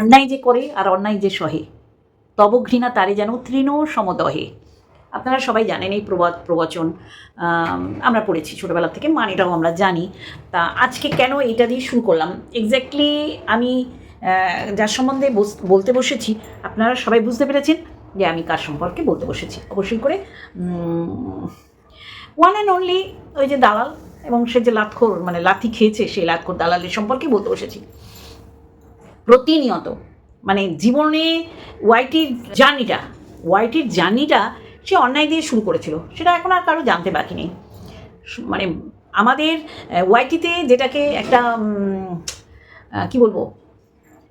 অন্যায় যে করে আর অন্যায় যে সহে, তব ঘৃণা তারে যেন তৃণ সমদহে। আপনারা সবাই জানেন এই প্রবাদ, প্রবচন আমরা পড়েছি ছোটোবেলা থেকে, মানেটাও আমরা জানি। তা আজকে কেন এটা দিয়ে শুরু করলাম? এক্স্যাক্টলি আমি যার সম্বন্ধে বলতে বসেছি, আপনারা সবাই বুঝতে পেরেছেন যে আমি কার সম্পর্কে বলতে বসেছি। অবশ্যই করে ওয়ান অ্যান্ড অনলি ওই যে দালাল এবং সে যে লাতখোর মানে লাথি খেয়েছে, সেই লাতখোর দালালের সম্পর্কে বলতে বসেছি। প্রতিনিয়ত। মানে জীবনে ওয়াইটির জার্নিটা ওয়াইটির জার্নিটা সে অন্যায় দিয়ে শুরু করেছিল, সেটা এখন আর কারও জানতে বাকি নেই। মানে আমাদের ওয়াইটিতে যেটাকে একটা কি বলব?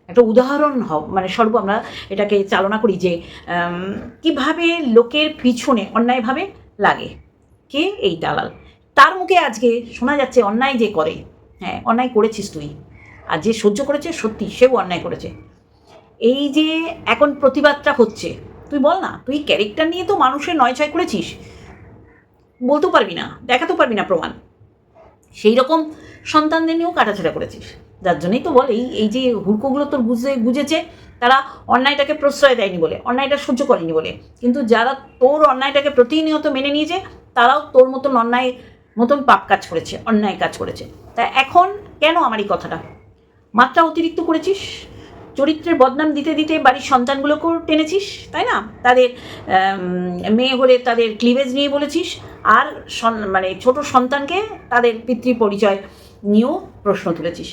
একটা উদাহরণ হ মানে স্বরূপ আমরা এটাকে চালনা করি যে কীভাবে লোকের পিছনে অন্যায়ভাবে লাগে? কে এই দালাল? তার মুখে আজকে শোনা যাচ্ছে অন্যায় যে করে। হ্যাঁ অন্যায় করেছিস তুই। আর যে সহ্য করেছে সত্যি, সেও অন্যায় করেছে। এই যে এখন প্রতিবাদটা হচ্ছে, তুই বল না, তুই ক্যারেক্টার নিয়ে তো মানুষের নয় ছয় করেছিস। বলতেও পারবি না, দেখাতেও পারবি না প্রমাণ। সেই রকম সন্তানদের নিয়েও কাটাছেড়া করেছিস। যার জন্যই তো বল, এই এই যে হুড়কোগুলো তোর বুঝে, বুঝেছে, তারা অন্যায়টাকে প্রশ্রয় দেয়নি বলে, অন্যায়টা সহ্য করেনি বলে। কিন্তু যারা তোর অন্যায়টাকে প্রতিনিয়ত মেনে নিয়েছে, তারাও তোর মতন অন্যায় মতন পাপ কাজ করেছে, অন্যায় কাজ করেছে। তা এখন কেন আমার এই কথাটা? মাত্রা অতিরিক্ত করেছিস? চরিত্রের বদনাম দিতে দিতে বাড়ির সন্তানগুলোকেও টেনেছিস, তাই না? তাদের মেয়ে হলে তাদের ক্লিভেজ নিয়ে বলেছিস, আর মানে ছোট সন্তানকে তাদের পিতৃ পরিচয় নিয়েও প্রশ্ন তুলেছিস।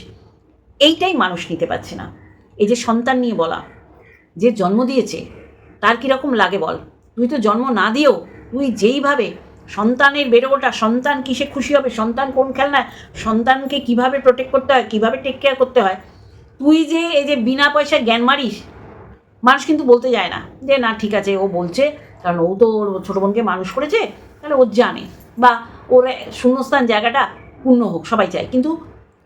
এইটাই মানুষ নিতে পারছে না। এই যে সন্তান নিয়ে বলা, যে জন্ম দিয়েছে, তার কীরকম লাগে বল? তুই তো জন্ম না দিয়েও, তুই যেইভাবে সন্তানের বেড়ে ওঠা সন্তান কিসে খুশি হবে, সন্তান কোন খেলনা সন্তানকে কীভাবে প্রোটেক্ট করতে হয়, কীভাবে টেক কেয়ার করতে হয়? তুই যে এই যে বিনা পয়সায় জ্ঞান মারিস, মানুষ কিন্তু বলতে যায় না যে, না, ঠিক আছে, ও বলছে। কারণ ও তো ওর ছোটো বোনকে মানুষ করেছে, তাহলে ও জানে। বা ওর শূন্যস্থান জায়গাটা পূর্ণ হোক, সবাই চায়। কিন্তু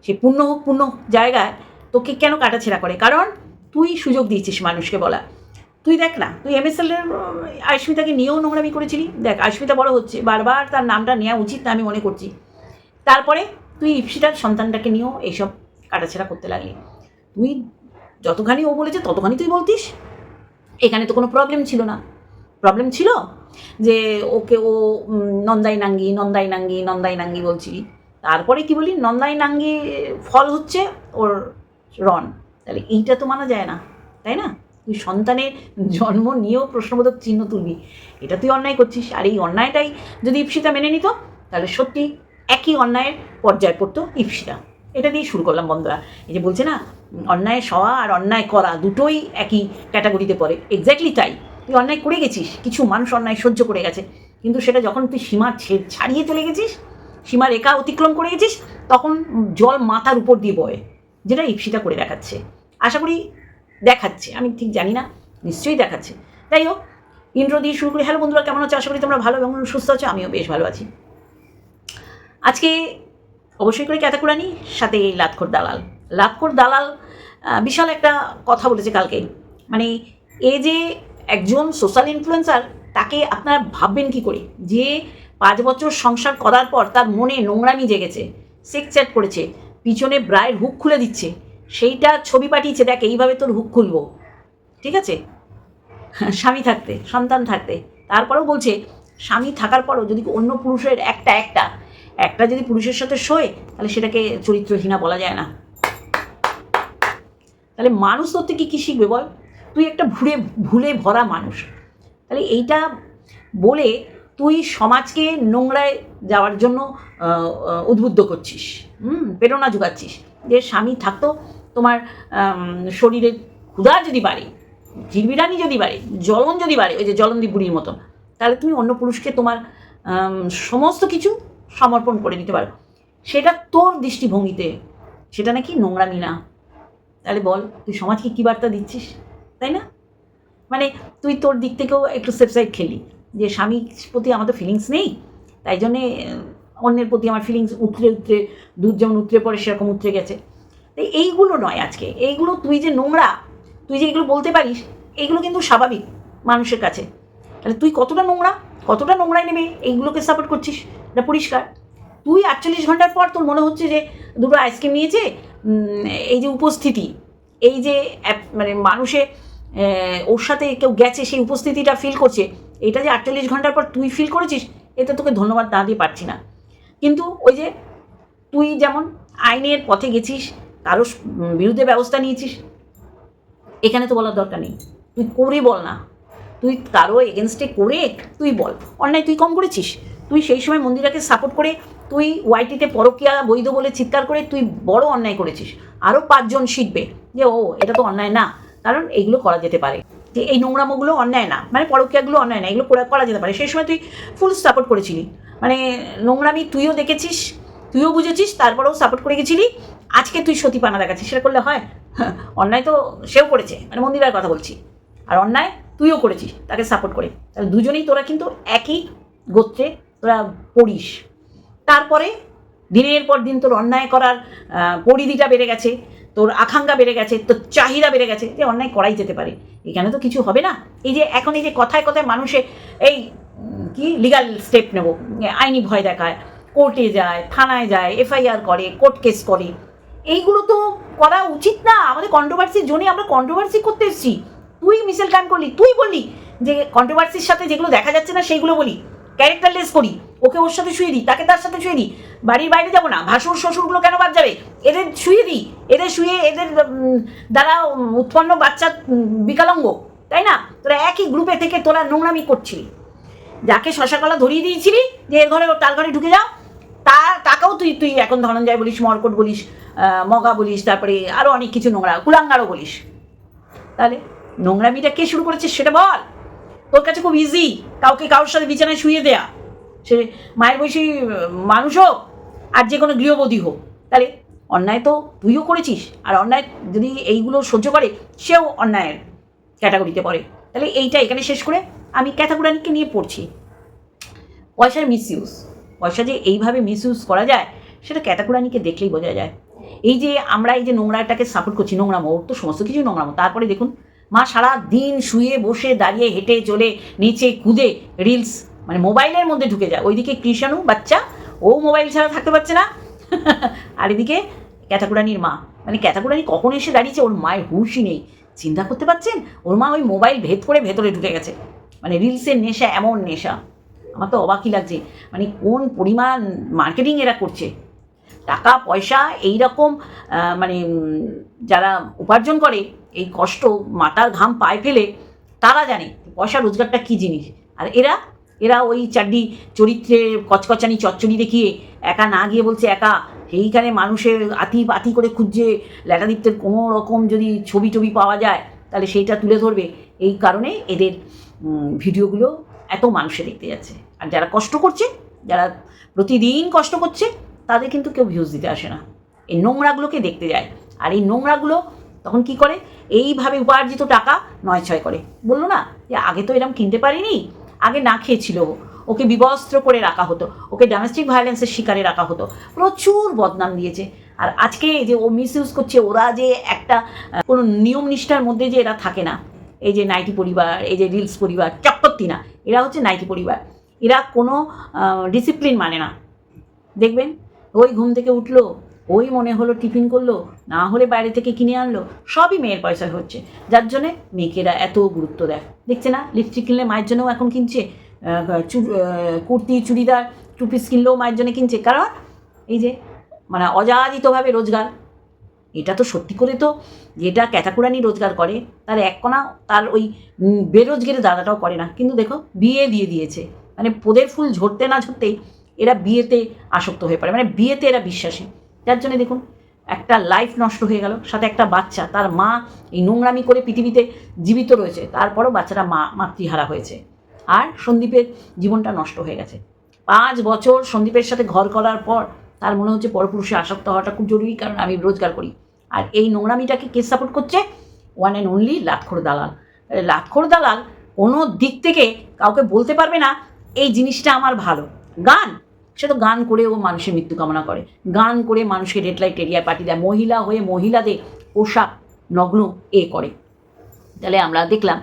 সে পূর্ণ হোক, পূর্ণ জায়গায় তোকে কেন কাটাছেড়া করে? কারণ তুই সুযোগ দিয়েছিস মানুষকে বলা। তুই দেখ না, তুই এমএসএল এর আয়স্মিতাকে নিয়েও নোংরামি করেছিলি? দেখ আয়স্মিতা বড় হচ্ছে, বারবার তার নামটা নেওয়া উচিত না আমি মনে করছি। তারপরে তুই ইপসিটার সন্তানটাকে নিয়েও এইসব কাটাছেড়া করতে লাগলি। তুই যতখানি ও বলেছে, ততখানি তুই বলতিস। এখানে তো কোনো প্রবলেম ছিল না। প্রবলেম ছিল যে ওকে ও নন্দাই নাঙ্গি নন্দাই নাঙ্গি নন্দাই নাঙ্গি বলছিলি। তারপরে কি বলি, নন্দাই নাঙ্গি ফল হচ্ছে ওর রন তাহলে এইটা তো মানা যায় না, তাই না? তুই সন্তানের জন্ম নিয়েও প্রশ্নবোধক চিহ্ন তুলবি। এটা তুই অন্যায় করছিস। আর এই অন্যায়টাই যদি ইপসিতা মেনে নিত, তাহলে সত্যি একই অন্যায়ের পর্যায়ে পড়তো ইপসিতা। এটা দিয়ে শুরু করলাম বন্ধুরা। এই যে বলছে না, অন্যায় সওয়া আর অন্যায় করা দুটোই একই ক্যাটাগরিতে পড়ে। এক্স্যাক্টলি তাই। তুই অন্যায় করে গেছিস, কিছু মানুষ অন্যায় সহ্য করে গেছে। কিন্তু সেটা যখন তুই সীমা ছাড়িয়ে চলে গেছিস সীমা রেখা অতিক্রম করে গেছিস, তখন জল মাথার উপর দিয়ে বয়, যেটা ইপসিতা করে দেখাচ্ছে। আশা করি দেখাচ্ছে। আমি ঠিক জানি না, নিশ্চয়ই দেখাচ্ছে। যাই হোক ইন্ট্রো দিয়ে শুরু করি। হ্যালো বন্ধুরা, কেমন আছো? আশা করি তোমরা ভালো এবং সুস্থ আছো, আমিও বেশ ভালো আছি। আজকে অবশ্যই করে ক্যাতাকুরানি, সাথে এই লাতখোর দালাল। লাতখোর দালাল বিশাল একটা কথা বলেছে কালকে। মানে এ যে একজন সোশ্যাল ইনফ্লুয়েন্সার তাকে আপনারা ভাববেন কি করে? যে পাঁচ বছর সংসার করার পর তার মনে নোংরামি জেগেছে সেক্স চ্যাট করেছে, পিছনে ব্রায়ের হুক খুলে দিচ্ছে। সেইটা ছবি পাঠিয়েছে, দেখ, এইভাবে তোর হুক খুলবো। ঠিক আছে? স্বামী থাকতে, সন্তান থাকতে। তারপরেও বলছে, স্বামী থাকার পরও যদি অন্য পুরুষের একটা একটা একটা যদি পুরুষের সাথে শোয়, তাহলে সেটাকে চরিত্রহীনা বলা যায় না। তাহলে মানুষ তোর থেকে কী শিখবে বল? তুই একটা ভুলে ভুলে ভরা মানুষ। তাহলে এইটা বলে তুই সমাজকে নোংরায় যাওয়ার জন্য উদ্বুদ্ধ করছিস। হুম, প্রেরণা যোগাচ্ছিস। যে স্বামী থাকতো তোমার শরীরে ক্ষুধা যদি বাড়ে, জিরবিরানি যদি বাড়ে, জ্বলন যদি বাড়ে, ওই যে জলন্দি বুড়ির মতন, তাহলে তুমি অন্য পুরুষকে তোমার সমস্ত কিছু সমর্পণ করে দিতে পারো। সেটা তোর দৃষ্টিভঙ্গিতে, সেটা নাকি নোংরামি না। তাহলে বল, তুই সমাজকে কী বার্তা দিচ্ছিস? তাই না? মানে তুই তোর দিক থেকেও একটু সেফসাইড খেলি, যে স্বামীর প্রতি আমাদের ফিলিংস নেই, তাই জন্যে, অন্যের প্রতি আমার ফিলিংস উতরে উতরে, দুধ যেমন উতরে পড়ে, সেরকম উতরে গেছে। তাই এইগুলো নয় আজকে। এইগুলো তুই যে নোংরা, তুই যে এগুলো বলতে পারিস এইগুলো কিন্তু স্বাভাবিক মানুষের কাছে। তাহলে তুই কতটা নোংরা, কতটা নোংরায় নেবে, এইগুলোকে সাপোর্ট করছিস? এটা পরিষ্কার। তুই আটচল্লিশ ঘণ্টার পর তোর মনে হচ্ছে যে দুটো আইসক্রিম নিয়েছে এই যে উপস্থিতি, এই যে মানে মানুষে ওর সাথে কেউ গেছে, সেই উপস্থিতিটা ফিল করছে, এটা যে আটচল্লিশ ঘণ্টার পর তুই ফিল করেছিস, এতে তোকে ধন্যবাদ না দিয়ে পারছি না। কিন্তু ওই যে তুই যেমন আইনের পথে গেছিস কারও বিরুদ্ধে ব্যবস্থা নিয়েছিস? এখানে তো বলার দরকার নেই। তুই করে বল না। তুই কারও এগেনস্টে করে তুই বল। অন্যায় তুই কম করেছিস। তুই সেই সময় মন্দিরাকে সাপোর্ট করে তুই ওয়াইটিতে পরকিয়া, বৈধ বলে চিৎকার করে তুই বড় অন্যায় করেছিস। আরও পাঁচজন শিখবে যে, ও, এটা তো অন্যায় না। কারণ এগুলো করা যেতে পারে। যে এই নোংরামোগুলো অন্যায় না। মানে পরকিয়াগুলো অন্যায় না। এগুলো করা যেতে পারে। সেই সময় তুই ফুল সাপোর্ট করেছিলি। মানে নোংরামি তুইও দেখেছিস, তুইও বুঝেছিস, তারপরেও সাপোর্ট করে গেছিলি। আজকে তুই সতীপানা দেখাচ্ছিস সেটা করলে হয়? অন্যায় তো সেও করেছে মানে মন্দিরার কথা বলছি। আর অন্যায় তুইও করেছিস, তাকে সাপোর্ট করে। তাহলে দুজনেই তোরা কিন্তু একই গোত্রে তোরা পড়িস। তারপরে দিনের পর দিন তোর অন্যায় করার পরিধিটা বেড়ে গেছে, তোর আকাঙ্ক্ষা বেড়ে গেছে, তোর চাহিদা বেড়ে গেছে যে অন্যায় করাই যেতে পারে। এখানে তো কিছু হবে না। এই যে এখন এই যে কথায় কথায় মানুষে এই কি লিগাল স্টেপ নেব। আইনি ভয় দেখায়, কোর্টে যায়, থানায় যায়, এফআইআর করে, কোর্ট কেস করে। এইগুলো তো করা উচিত না। আমাদের কন্ট্রোভার্সির জন্য আমরা কন্ট্রোভার্সি করতে এসেছি। তুই মিসেল কান করলি, তুই বললি যে কন্ট্রোভার্সির সাথে যেগুলো দেখা যাচ্ছে না, সেইগুলো বলি। ক্যারেক্টারলেস করি, ওকে ওর সাথে শুয়ে দিই, তাকে তার সাথে শুয়ে দিই। বাড়ির বাইরে যাব না, ভাসুর শ্বশুরগুলো কেন বাদ যাবে? এদের শুয়ে দিই, এদের শুয়ে এদের দ্বারা উৎপন্ন বাচ্চা বিকলাঙ্গ, তাই না? তোরা একই গ্রুপে থেকে তোরা নোংরামি করছিলি। যাকে শশাকলা ধরিয়ে দিয়েছিলি, যে এর ঘরে ওর তার ঘরে ঢুকে যাও। তা, তাকেও তুই তুই এখন ধনঞ্জয় বলিস, মর্কট বলিস মগা বলিস, তারপরে আরও অনেক কিছু নোংরা, কুলাঙ্গারও বলিস। তাহলে নোংরামিটা কে শুরু করেছে সেটা বল। তোর কাছে খুব ইজি কাউকে কারোর সাথে বিছানায় শুয়ে দেয়া। সে মায়ের বয়সী মানুষ হোক, আর যে কোনো গৃহবধূ হোক। তাহলে অন্যায় তো তুইও করেছিস, আর অন্যায় যদি এইগুলো সহ্য করে, সেও অন্যায়ের ক্যাটাগরিতে পড়ে। তাহলে এইটা এখানে শেষ করে আমি ক্যাটাগোরানিকে নিয়ে পড়ছি। পয়সার মিসইউজ পয়সা যে এইভাবে মিসইউজ করা যায়, সেটা ক্যাটাগোরানিকে দেখলেই বোঝা যায়। এই যে আমরা এই যে নোংরাটাকে সাপোর্ট করছি নোংরামো ওর তো সমস্ত কিছু নোংরামো তারপরে দেখুন, মা সারা দিন শুয়ে বসে দাঁড়িয়ে হেঁটে চলে, নিচে কুদে রিলস মানে মোবাইলের মধ্যে ঢুকে যায়। ওইদিকে কৃষাণু বাচ্চা, ও মোবাইল ছাড়া থাকতে পারছে না। আর এদিকে ক্যাটাকুরানির মা। মানে ক্যাটাকুরানি কখন এসে দাঁড়িয়েছে, ওর মায়ের হুঁশই নেই। চিন্তা করতে পারছেন? ওর মা ওই মোবাইল ভেদ করে ভেতরে ঢুকে গেছে। মানে রিলসের নেশা, এমন নেশা। আমার তো অবাকই লাগছে। মানে কোন পরিমাণ মার্কেটিং এরা করছে? টাকা, পয়সা এই রকম মানে যারা উপার্জন করে, এই কষ্ট মাথার ঘাম পায়ে ফেলে, তারা জানে পয়সা রোজগারটা কী জিনিস? আর এরা এরা ওই চারটি চরিত্রে কচকচানি, চচ্চড়ি দেখিয়ে একা না গিয়ে বলছে একা, সেইখানে মানুষের আতি পাতি করে খুঁজছে ল্যাটাদীপ্তের কোনো রকম যদি ছবি টবি পাওয়া যায়, তাহলে সেইটা তুলে ধরবে। এই কারণে এদের ভিডিওগুলো এত মানুষে দেখতে যাচ্ছে। আর যারা কষ্ট করছে, যারা প্রতিদিন কষ্ট করছে, তাদের কিন্তু কেউ ভিউজ দিতে আসে না। এই নোংরাগুলোকে দেখতে যায়। আর এই নোংরাগুলো তখন কি করে? এইভাবে উপার্জিত টাকা নয় ছয় করে। বলল না যে, আগে তো এরকম কিনতে পারিনি। আগে না খেয়েছিল ওকে বিবস্ত্র করে রাখা হতো। ওকে ডোমেস্টিক ভায়োলেন্সের শিকারে রাখা হতো। প্রচুর বদনাম দিয়েছে। আর আজকে যে ও মিস ইউজ করছে, ওরা যে একটা কোনো নিয়ম নিষ্ঠার মধ্যে যে এরা থাকে না। এই যে নাইটি পরিবার, এই যে রিলস পরিবার চক্করতি না এরা হচ্ছে নাইটি পরিবার। এরা কোনো ডিসিপ্লিন মানে না। দেখবেন, ওই ঘুম থেকে উঠল, ওই মনে হলো টিফিন করল, না হলে বাইরে থেকে কিনে আনলো, সবই মেয়ের পয়সা হচ্ছে। যার জন্যে মেয়েকেরা এত গুরুত্ব দেয়। দেখছে না? লিপস্টিক কিনলে মায়ের জন্যও এখন কিনছে কুর্তি, চুড়িদার টু পিস কিনলেও মায়ের জন্য কিনছে। কারণ, এই যে মানে অযাচিতভাবে রোজগার। এটা তো সত্যি করে তো যেটা ক্যাটাকুরানি রোজগার করে তার এক কোনা তার ওই উম, বেরোজগারের দাদাটাও করে না। কিন্তু দেখো বিয়ে দিয়ে দিয়েছে। মানে পোদের ফুল ঝরতে না ঝরতেই এরা বিয়েতে আসক্ত হয়ে পড়ে। মানে বিয়েতে এরা বিশ্বাসী। যার জন্য দেখুন একটা লাইফ নষ্ট হয়ে গেল সাথে একটা বাচ্চা তার মা এই নোংরামি করে পৃথিবীতে জীবিত রয়েছে তারপরও বাচ্চাটা মা মাতৃহারা হয়েছে। আর সন্দীপের জীবনটা নষ্ট হয়ে গেছে। পাঁচ বছর সন্দীপের সাথে ঘর করার পর তার মনে হচ্ছে পরপুরুষে আসক্ত হওয়াটা খুব জরুরি কারণ আমি রোজগার করি। আর এই নোংরামিটাকে কে সাপোর্ট করছে? ওয়ান অ্যান্ড অনলি লাটখোর দালাল। লাটখোর দালাল কোনো দিক থেকে কাউকে বলতে পারবে না, এই জিনিসটা আমার ভালো। গান, সে তো গান করে ও মানুষের মৃত্যু কামনা করে। গান করে মানুষকে রেড লাইট এরিয়ায় পাঠিয়ে দেয়। মহিলা হয়ে মহিলাদের পোশাক, নগ্ন এ করে। তাহলে আমরা দেখলাম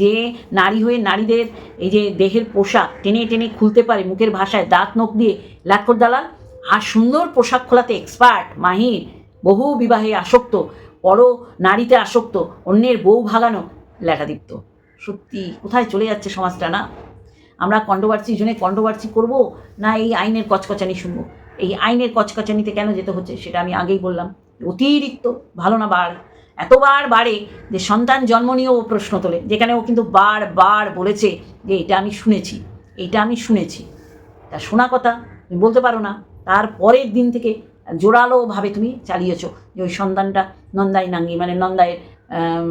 যে নারী হয়ে নারীদের এই যে দেহের পোশাক টেনে টেনে খুলতে পারে মুখের ভাষায় দাঁত নখ দিয়ে লাটকর দালাল। আর সুন্দর পোশাক খোলাতে এক্সপার্ট মাহির বহু বিবাহে আসক্ত পর নারীতে আসক্ত, অন্যের বউ ভাগানো লেখাদীপ্ত। সত্যি, কোথায় চলে যাচ্ছে সমাজটা, না? আমরা কন্ট্রোভার্সি জন্য কন্ট্রোভার্সি করব না এই আইনের কচকচানি শুনব? এই আইনের কচকচানিতে কেন যেতে হচ্ছে সেটা আমি আগেই বললাম। অতিরিক্ত, ভালো না বার। এতবার বাড়ে যে সন্তান জন্ম নিয়েও ও প্রশ্ন তোলে, যেখানে ও কিন্তু বারবার বলেছে যে এটা আমি শুনেছি, এটা আমি শুনেছি। তা শোনা কথা, তুমি বলতে পারো না। তার পরের দিন থেকে জোরালোভাবে তুমি চালিয়েছো। যে ওই সন্তানটা নন্দাই নাঙ্গি মানে নন্দায়ের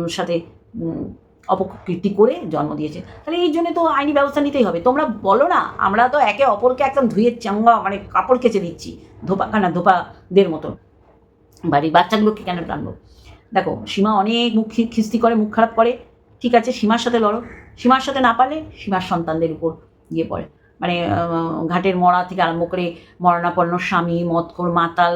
সাথে উম, অপকীর্তি করে জন্ম দিয়েছে। তাহলে এই জন্য তো আইনি ব্যবস্থা নিতেই হবে। তোমরা বলো না আমরা তো একে অপরকে একদম ধুয়ে চাঙ্গা মানে কাপড় কেচে দিচ্ছি ধোপা কানা ধোপাদের মতো বাড়ির বাচ্চাগুলোকে কেন টানবো? দেখো সীমা অনেক মুখ খিস্তি করে মুখ খারাপ করে। ঠিক আছে সীমার সাথে লড়ো। সীমার সাথে না পারলে সীমার সন্তানদের উপর গিয়ে পড়ে। মানে ঘাটের মরা থেকে আরম্ভ করে মরণাপন্ন স্বামী মদখোর মাতাল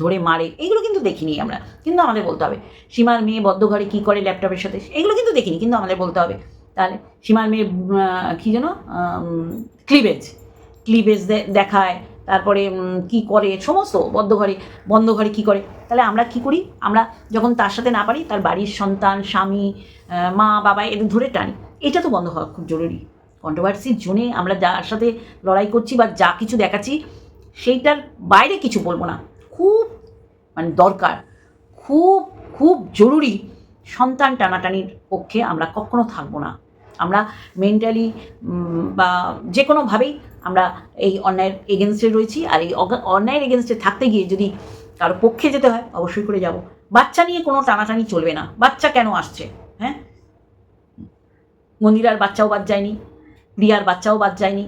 ধরে মারে, এগুলো কিন্তু দেখিনি আমরা। কিন্তু আমাদের বলতে হবে, সীমার মেয়ে বদ্ধ ঘরে কী করে ল্যাপটপের সাথে? এগুলো কিন্তু দেখিনি, কিন্তু আমাদের বলতে হবে। তাহলে সীমার মেয়ে কী যেন ক্লিভেজ ক্লিভেজ দেখায়, তারপরে কি করে, সমস্ত বদ্ধ ঘরে, বন্ধ ঘরে কী করে? তাহলে আমরা কি করি? আমরা যখন তার সাথে না পারি, তার বাড়ির সন্তান, স্বামী মা, বাবা এদের ধরে টানি। এটা তো বন্ধ হওয়া খুব জরুরি। কন্ট্রোভার্সির জোনে আমরা যার সাথে লড়াই করছি বা যা কিছু দেখাচ্ছি, সেইটার বাইরে কিছু বলব না। খুব মানে দরকার, খুব খুব জরুরি সন্তান টানাটানির পক্ষে আমরা কখনো থাকব না। আমরা মেন্টালি বা যে কোনোভাবেই আমরা এই অন্যায়ের এগেনস্টে রয়েছি আর এই অন্যায়ের এগেনস্টে থাকতে গিয়ে যদি কারও পক্ষে যেতে হয়, অবশ্যই করে যাব। বাচ্চা নিয়ে কোনো টানাটানি চলবে না। বাচ্চা কেন আসছে? হ্যাঁ? মন্দিরার বাচ্চাও বাদ যায়নি। প্রিয়ার বাচ্চাও বাদ যায়নি,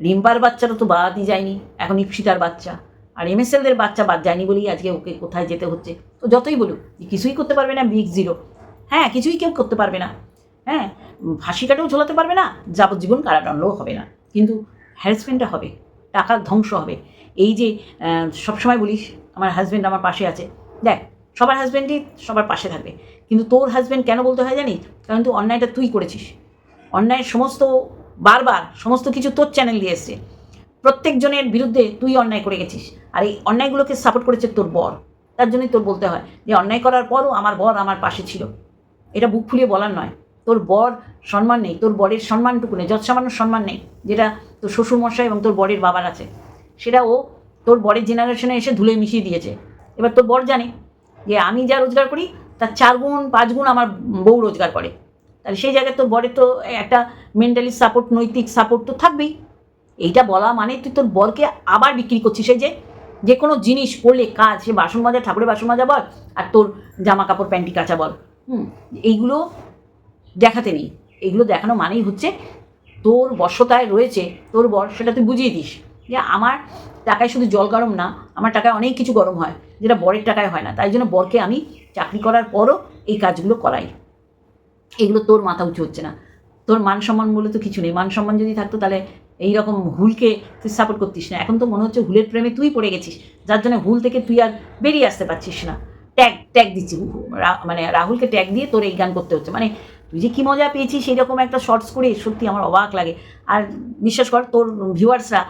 রিম্পার বাচ্চারও তো বাদই যায়নি এখন ইপসিতার বাচ্চা। আর এমএসএলদের বাচ্চা বাদ যায়নি বলেই আজকে ওকে কোথায় যেতে হচ্ছে। তো যতই বলুক কিছুই করতে পারবে না, বিগ জিরো। হ্যাঁ কিছুই কেউ করতে পারবে না। হ্যাঁ ফাঁসি কাটেও ঝোলাতে পারবে না, যাবজ্জীবন কারাদণ্ডও হবে না। কিন্তু হ্যারাসমেন্টটা হবে, টাকা ধ্বংস হবে। এই যে সবসময় বলিস, আমার হাজব্যান্ড আমার পাশে আছে। দেখ, সবার হাজব্যান্ডই সবার পাশে থাকবে। কিন্তু তোর হাজব্যান্ড কেন বলতে হয় জানিস? কারণ তুই অন্যায়টা তুই করেছিস। অন্যায়ের সমস্ত বারবার সমস্ত কিছু তোর চ্যানেল দিয়ে এসছে। প্রত্যেকজনের বিরুদ্ধে তুই অন্যায় করে গেছিস। আর এই অন্যায়গুলোকে সাপোর্ট করেছে তোর বর। তার জন্যই তোর বলতে হয় যে, অন্যায় করার পরও আমার বর আমার পাশে ছিল। এটা বুক ফুলিয়ে বলার নয়। তোর বর সম্মান নেই, তোর বরের সম্মানটুকু নেই যত সামান্য সম্মান নেই, যেটা তোর শ্বশুরমশাই এবং তোর বরের বাবার আছে। সেটা ও তোর বরের জেনারেশনে এসে ধুলে মিশিয়ে দিয়েছে। এবার তোর বর জানে যে, আমি যা রোজগার করি, তার চার গুণ, পাঁচ গুণ আমার বউ রোজগার করে। তাহলে সেই জায়গায় তোর বরের তো একটা মেন্টালি সাপোর্ট নৈতিক সাপোর্ট তো থাকবেই। এইটা বলা মানে তুই তোর বরকে আবার বিক্রি করছিস, এই যে যে কোনো জিনিস করলে কাজ, সে বাসন মাজা, ঠাকুরের বাসন মাজা বল, আর তোর জামা কাপড় প্যান্টি, কাঁচা বল, হুম? এইগুলো দেখাতে নেই। এগুলো দেখানো মানেই হচ্ছে তোর বর্ষতায় রয়েছে, তোর বর, সেটা তুই বুঝিয়ে দিস। যে আমার টাকায় শুধু জল গরম না, আমার টাকায় অনেক কিছু গরম হয়, যেটা বরের টাকায় হয় না। তাই জন্য বরকে আমি চাকরি করার পরও এই কাজগুলো করাই। এগুলো তোর মাথা উঁচু হচ্ছে না। তোর মান সম্মান বলে তো কিছু নেই। মান সম্মান যদি থাকতো তাহলে এই রকম হুলকে তুই সাপোর্ট করতিস না। এখন তো মনে হচ্ছে হুলের প্রেমে তুই পড়ে গেছিস। যার জন্য হুল থেকে তুই আর বেরিয়ে আসতে পারছিস না। ট্যাগ ট্যাগ দিচ্ছি। মানে রাহুলকে ট্যাগ দিয়ে তোর এই গান করতে হচ্ছে। মানে তুই যে কী মজা পেয়েছিস সেই রকম একটা শর্টস করে, সত্যি আমার অবাক লাগে। আর বিশ্বাস কর, তোর ভিউয়ার্সরা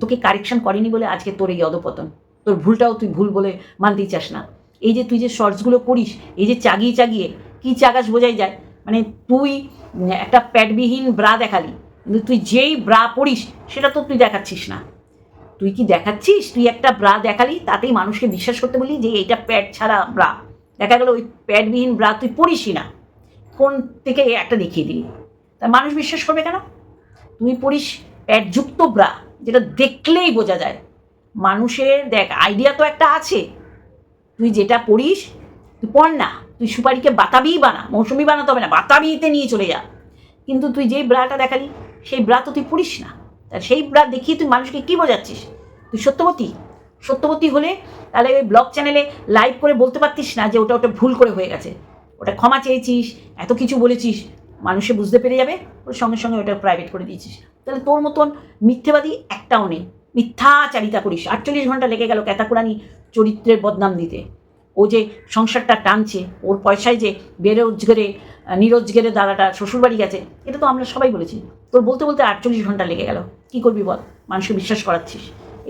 তোকে কারেকশন করেনি বলে আজকে তোর এই অধপতন। তোর ভুলটাও তুই ভুল বলে মানতেই চাস না। এই যে তুই যে শর্টসগুলো করিস, এই যে চাগিয়ে চাগিয়ে কী চাগাস বোঝাই যায়। মানে তুই, একটা প্যাডবিহীন ব্রা দেখালি। কিন্তু তুই যেই ব্রা পড়িস, সেটা তো তুই দেখাচ্ছিস না। তুই কি দেখাচ্ছিস? তুই একটা ব্রা দেখালি, তাতেই মানুষকে বিশ্বাস করতে বলি যে এইটা প্যাড ছাড়া ব্রা। দেখা গেলো ওই প্যাডবিহীন ব্রা তুই পড়িসই না। কোন থেকে একটা দেখিয়ে দিলি। তা মানুষ বিশ্বাস করবে কেন? তুই পড়িস প্যাডযুক্ত ব্রা, যেটা দেখলেই বোঝা যায়। মানুষের, দেখ আইডিয়া তো একটা আছে। তুই যেটা পড়িস, তুই পড় না। তুই সুপারিকে বাতাবিই বানা, মৌসুমি বানাতে হবে না, বাতাবিতে নিয়ে চলে যা। কিন্তু তুই যেই ব্রাটা দেখালি, সেই ব্রা তো তুই পড়িস না। তা সেই ব্রা দেখিয়ে তুই মানুষকে কী বোঝাচ্ছিস? তুই সত্যবতী? সত্যবতী হলে তাহলে ওই ব্লগ চ্যানেলে লাইভ করে বলতে পারতিস না যে ওটা ওটা ভুল করে হয়ে গেছে। ওটা ক্ষমা চেয়েছিস, এত কিছু বলেছিস, মানুষে বুঝতে পেরে যাবে, ওর সঙ্গে সঙ্গে ওটা প্রাইভেট করে দিয়েছিস। তাহলে তোর মতন মিথ্যেবাদী একটাও নেই। মিথ্যাচারিতা করিস। আটচল্লিশ ঘণ্টা লেগে গেল ক্যাতাকুরানি চরিত্রের বদনাম দিতে। ও যে সংসারটা টানছে, ওর পয়সায় যে বেরোজগারে নিরোজগারে দাদাটা শ্বশুরবাড়ি গেছে, এটা তো আমরা সবাই বলেছি। তোর বলতে বলতে আটচল্লিশ ঘণ্টা লেগে গেল। কী করবি বল? মানুষকে বিশ্বাস করাচ্ছিস।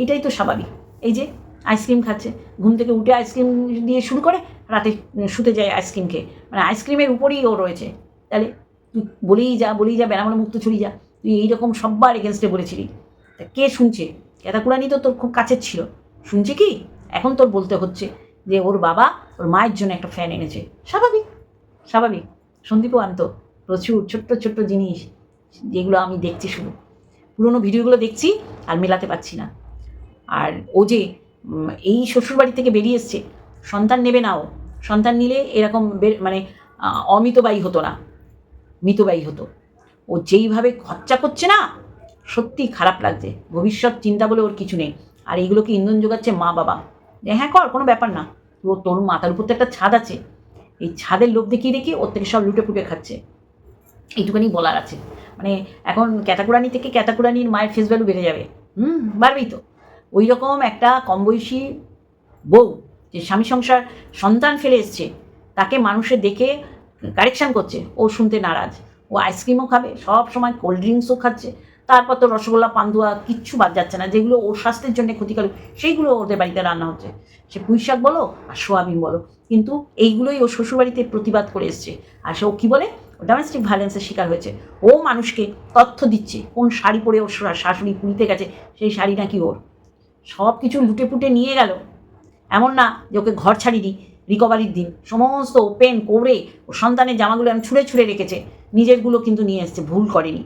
এটাই তো স্বাভাবিক। এই যে আইসক্রিম খাচ্ছে, ঘুম থেকে উঠে আইসক্রিম দিয়ে শুরু করে, রাতে শুতে যায় আইসক্রিম খেয়ে। মানে আইসক্রিমের উপরেই ও রয়েছে। তাহলে তুই বলেই যা বলেই যা বেনামনে মুক্ত ছড়িয়ে যা। তুই এইরকম সব্বার এগেনস্টে বলেছিলি। তা কে শুনছে? কেতাকুরানি তো তোর খুব কাছের ছিল। শুনছে কি? এখন তোর বলতে হচ্ছে। যে ওর বাবা ওর মায়ের জন্য একটা ফ্যান এনেছে। স্বাভাবিক স্বাভাবিক। সন্দীপও আনতো। প্রচুর ছোট্ট ছোট্ট জিনিস যেগুলো আমি দেখছি শুধু। পুরোনো ভিডিওগুলো দেখছি আর মেলাতে পারছি না। আর ও যে এই শ্বশুরবাড়ি থেকে বেরিয়ে এসছে, সন্তান নেবে না ও। সন্তান নিলে এরকম মানে অমিতবায়ী হতো না। মিতবায়ী হতো। ও যেইভাবে খরচা করছে না সত্যি খারাপ লাগছে। ভবিষ্যৎ চিন্তা বলে ওর কিছু নেই। আর এইগুলোকে ইন্ধন যোগাচ্ছে মা বাবা হ্যাঁ কর, কোনো ব্যাপার না। ও তোর মাথার উপর তো একটা ছাদ আছে। এই ছাদের লোভ দেখিয়ে দেখি ওর থেকে সব লুটে ফুটে খাচ্ছে। এইটুখানি বলার আছে। মানে এখন ক্যাটাকুরানি থেকে ক্যাটাকুরানির মায়ের ফেস ভ্যালু বেড়ে যাবে। হুম, বাড়বেই তো। ওই রকম একটা কম বয়সী বউ যে স্বামী সংসার সন্তান ফেলে এসছে, তাকে মানুষে দেখে কারেকশান করছে। ও শুনতে নারাজ। ও আইসক্রিমও খাবে, সব সময় কোল্ড ড্রিঙ্কসও খাচ্ছে। তারপর তো রসগোল্লা, পান্তুয়া কিচ্ছু বাদ যাচ্ছে না, যেগুলো ওর স্বাস্থ্যের জন্য ক্ষতিকারক, সেইগুলো ওদের বাড়িতে রান্না হচ্ছে। সে পুঁই শাক বলো আর সোয়াবিন বলো, কিন্তু এইগুলোই ও শ্বশুরবাড়িতে প্রতিবাদ করে এসছে। আর সে ও কী বলে? ডোমেস্টিক ভায়োলেন্সের শিকার হয়েছে। ও মানুষকে তথ্য দিচ্ছে, কোন শাড়ি পরে ওর শাশুড়ি পুঁতে গেছে, সেই শাড়ি নাকি ওর। সব কিছু লুটে পুটে নিয়ে গেল। এমন না যে ওকে ঘর ছাড়িনি রিকভারির দিন। সমস্ত ওপেন করে ও সন্তানের জামাগুলো আমি ছুঁড়ে ছুঁড়ে রেখেছে। নিজেরগুলো কিন্তু নিয়ে এসছে, ভুল করেনি।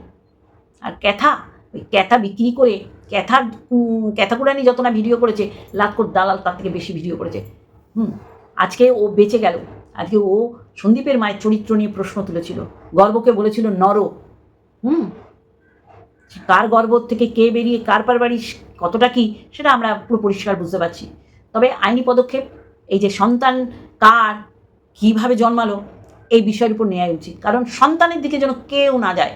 আর ক্যাথা ওই ক্যাথা বিক্রি করে ক্যাথার উম, ক্যাথাকুরানি যত না ভিডিও করেছে লাতকোর দালাল তার থেকে বেশি ভিডিও করেছে। হুম আজকে ও বেঁচে গেল। আজকে ও সন্দীপের মায়ের চরিত্র নিয়ে প্রশ্ন তুলেছিল। গর্বকে বলেছিল নর। হুম কার গর্ব থেকে কে বেরিয়ে কার পার বাড়ি কতটা কি সেটা আমরা পুরো পরিষ্কার বুঝতে পারছি। তবে আইনি পদক্ষেপ এই যে সন্তান কার কীভাবে জন্মালো এই বিষয়ের উপর নেওয়া উচিত। কারণ সন্তানের দিকে যেন কেউ না যায়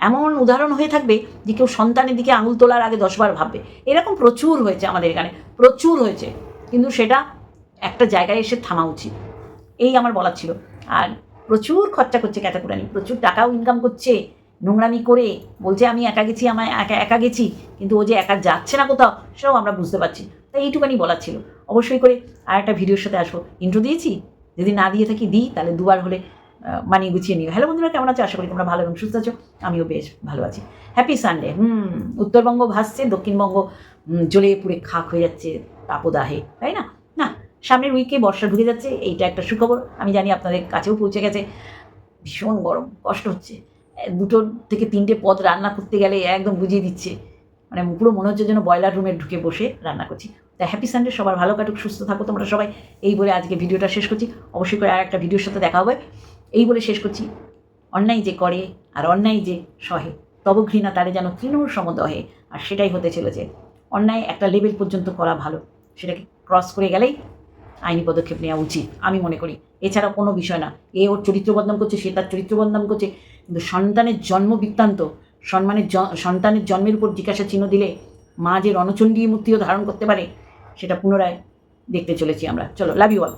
এমন উদাহরণ হয়ে থাকবে যে কেউ সন্তানের দিকে আঙুল তোলার আগে দশবার ভাববে। এরকম প্রচুর হয়েছে আমাদের এখানে, প্রচুর হয়েছে। কিন্তু সেটা একটা জায়গায় এসে থামা উচিত। এই আমার বলার ছিল। আর প্রচুর খরচা করছে ক্যাটাকুরানি প্রচুর টাকাও ইনকাম করছে, নোংরামি করে, বলছে আমি একা গেছি, আমার একা একা গেছি, কিন্তু ও যে একা যাচ্ছে না কোথাও, সেটাও আমরা বুঝতে পারছি তাই এইটুকানি বলার ছিল। অবশ্যই করে আর একটা ভিডিওর সাথে আসব ইন্ট্রো দিয়েছি? যদি না দিয়ে থাকি, দিই, তাহলে দুবার হলে মানিয়ে গুছিয়ে নিও। হ্যালো বন্ধুরা, কেমন আছো? আশা করি তোমরা ভালো এবং সুস্থ আছো। আমিও বেশ ভালো আছি। হ্যাপি সানডে হুম, উত্তরবঙ্গ ভাসছে, দক্ষিণবঙ্গ জ্বলে পুড়ে খাক হয়ে যাচ্ছে তাপদাহে, তাই না? না, সামনের উইকে বর্ষা ঢুকে যাচ্ছে, এইটা একটা সুখবর। আমি জানি আপনাদের কাছেও পৌঁছে গেছে। ভীষণ গরম, কষ্ট হচ্ছে। দুটো থেকে তিনটে পদ রান্না করতে গেলে একদম বুঝিয়ে দিচ্ছে। মানে পুরো মনে হচ্ছে যেন বয়লার রুমে ঢুকে বসে রান্না করছি। তা হ্যাপি সানডে সবার ভালো কাটুক, সুস্থ থাকো, তোমরা সবাই। এই বলে আজকে ভিডিওটা শেষ করছি। অবশ্যই করে আর একটা ভিডিওর সাথে দেখা হবে। এই বলে শেষ করছি। অন্যায় যে করে আর অন্যায় যে সহে, তব ঘৃণা তারে যেন তৃণমূল সমদহে আর সেটাই হতে চলেছে। অন্যায় একটা লেভেল পর্যন্ত করা ভালো। সেটাকে ক্রস করে গেলেই আইনি পদক্ষেপ নেওয়া উচিত, আমি মনে করি। এছাড়া কোনো বিষয় না। এ ওর চরিত্র বদনাম করছে, সে তার চরিত্র বদনাম করছে। কিন্তু সন্তানের জন্ম বৃত্তান্ত সম্মানের সন্তানের জন্মের উপর জিজ্ঞাসা চিহ্ন দিলে মা যে রণচণ্ডী মূর্তিও ধারণ করতে পারে, সেটা পুনরায় দেখতে চলেছি আমরা। চলো লাভ ইউ অল